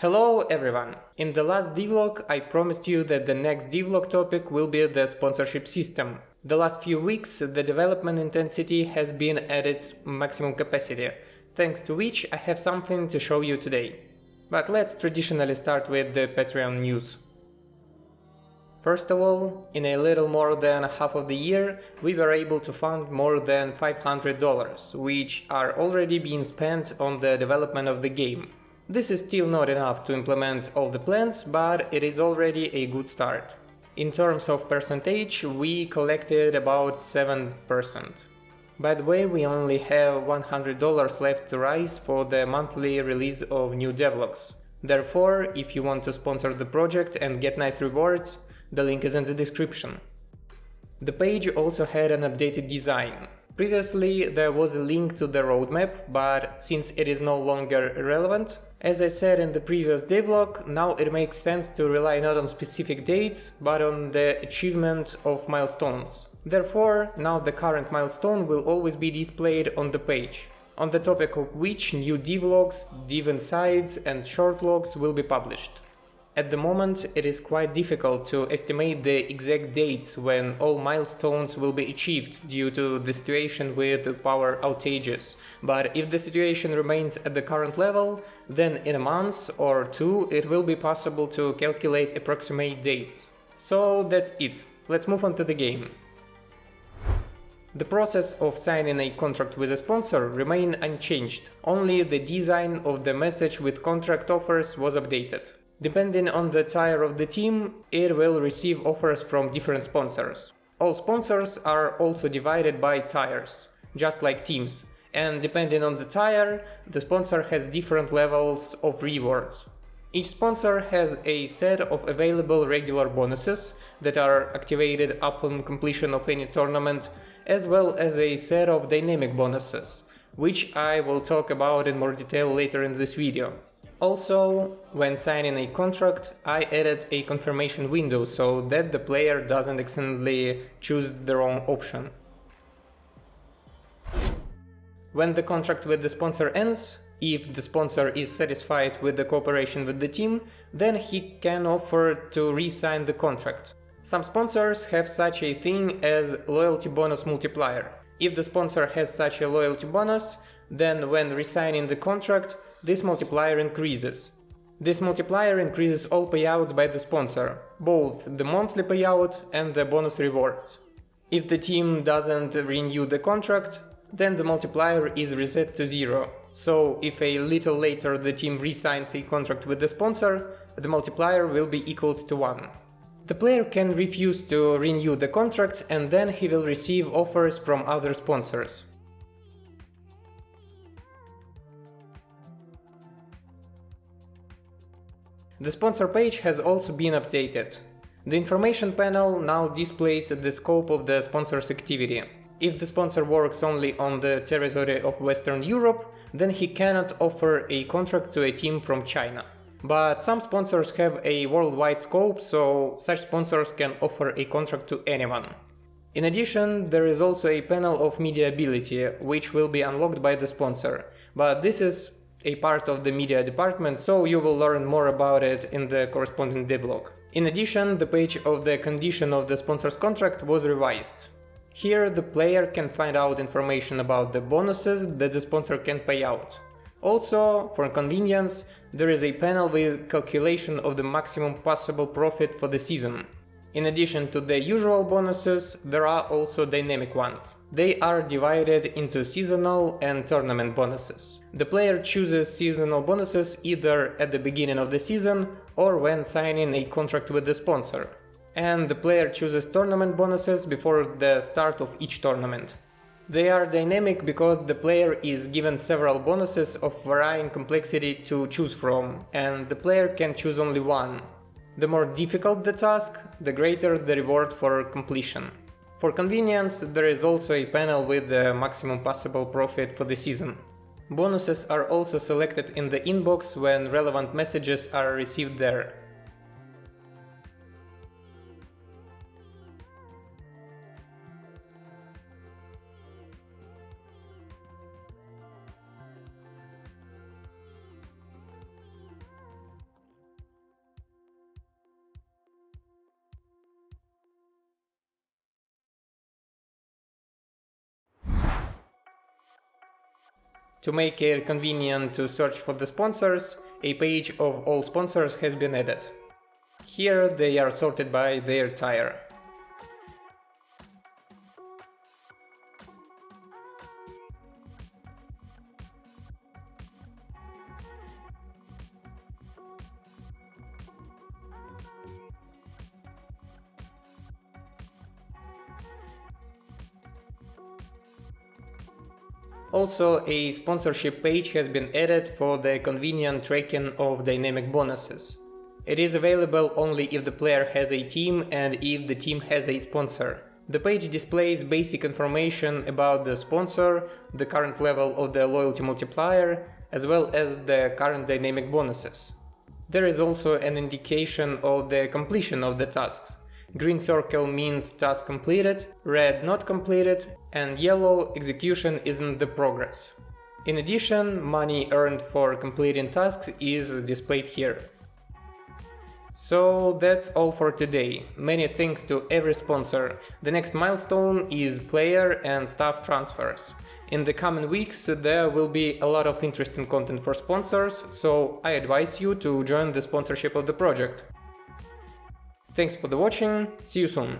Hello everyone! In the last devlog I promised you that the next devlog topic will be the sponsorship system. The last few weeks the development intensity has been at its maximum capacity, thanks to which I have something to show you today. But let's traditionally start with the Patreon news. First of all, in a little more than half of the year, we were able to fund more than $500, which are already being spent on the development of the game. This is still not enough to implement all the plans, but it is already a good start. In terms of percentage, we collected about 7%. By the way, we only have $100 left to raise for the monthly release of new devlogs. Therefore, if you want to sponsor the project and get nice rewards, the link is in the description. The page also had an updated design. Previously there was a link to the roadmap, but since it is no longer relevant, as I said in the previous devlog, now it makes sense to rely not on specific dates, but on the achievement of milestones. Therefore, now the current milestone will always be displayed on the page, on the topic of which new devlogs, dev and short logs will be published. At the moment, it is quite difficult to estimate the exact dates when all milestones will be achieved due to the situation with power outages. But if the situation remains at the current level, then in a month or two it will be possible to calculate approximate dates. So that's it. Let's move on to the game. The process of signing a contract with a sponsor remained unchanged, only the design of the message with contract offers was updated. Depending on the tier of the team, it will receive offers from different sponsors. All sponsors are also divided by tiers, just like teams, and depending on the tier, the sponsor has different levels of rewards. Each sponsor has a set of available regular bonuses that are activated upon completion of any tournament, as well as a set of dynamic bonuses, which I will talk about in more detail later in this video. Also, when signing a contract, I added a confirmation window so that the player doesn't accidentally choose the wrong option. When the contract with the sponsor ends, if the sponsor is satisfied with the cooperation with the team, then he can offer to re-sign the contract. Some sponsors have such a thing as loyalty bonus multiplier. If the sponsor has such a loyalty bonus, then when re-signing the contract, this multiplier increases. This multiplier increases all payouts by the sponsor, both the monthly payout and the bonus rewards. If the team doesn't renew the contract, then the multiplier is reset to zero. So if a little later the team re-signs a contract with the sponsor, the multiplier will be equals to 1. The player can refuse to renew the contract and then he will receive offers from other sponsors. The sponsor page has also been updated. The information panel now displays the scope of the sponsor's activity. If the sponsor works only on the territory of Western Europe, then he cannot offer a contract to a team from China. But some sponsors have a worldwide scope, so such sponsors can offer a contract to anyone. In addition, there is also a panel of media ability, which will be unlocked by the sponsor, but this is a part of the media department, so you will learn more about it in the corresponding devlog. In addition, the page of the condition of the sponsor's contract was revised. Here the player can find out information about the bonuses that the sponsor can pay out. Also, for convenience, there is a panel with calculation of the maximum possible profit for the season. In addition to the usual bonuses, there are also dynamic ones. They are divided into seasonal and tournament bonuses. The player chooses seasonal bonuses either at the beginning of the season or when signing a contract with the sponsor. And the player chooses tournament bonuses before the start of each tournament. They are dynamic because the player is given several bonuses of varying complexity to choose from, and the player can choose only one, the more difficult the task, the greater the reward for completion. For convenience, there is also a panel with the maximum possible profit for the season. Bonuses are also selected in the inbox when relevant messages are received there. To make it convenient to search for the sponsors, a page of all sponsors has been added. Here they are sorted by their tier. Also, a sponsorship page has been added for the convenient tracking of dynamic bonuses. It is available only if the player has a team and if the team has a sponsor. The page displays basic information about the sponsor, the current level of the loyalty multiplier, as well as the current dynamic bonuses. There is also an indication of the completion of the tasks. Green circle means task completed, red not completed, and yellow execution isn't the progress. In addition, money earned for completing tasks is displayed here. So that's all for today. Many thanks to every sponsor. The next milestone is player and staff transfers. In the coming weeks, there will be a lot of interesting content for sponsors, so I advise you to join the sponsorship of the project. Thanks for the watching, see you soon!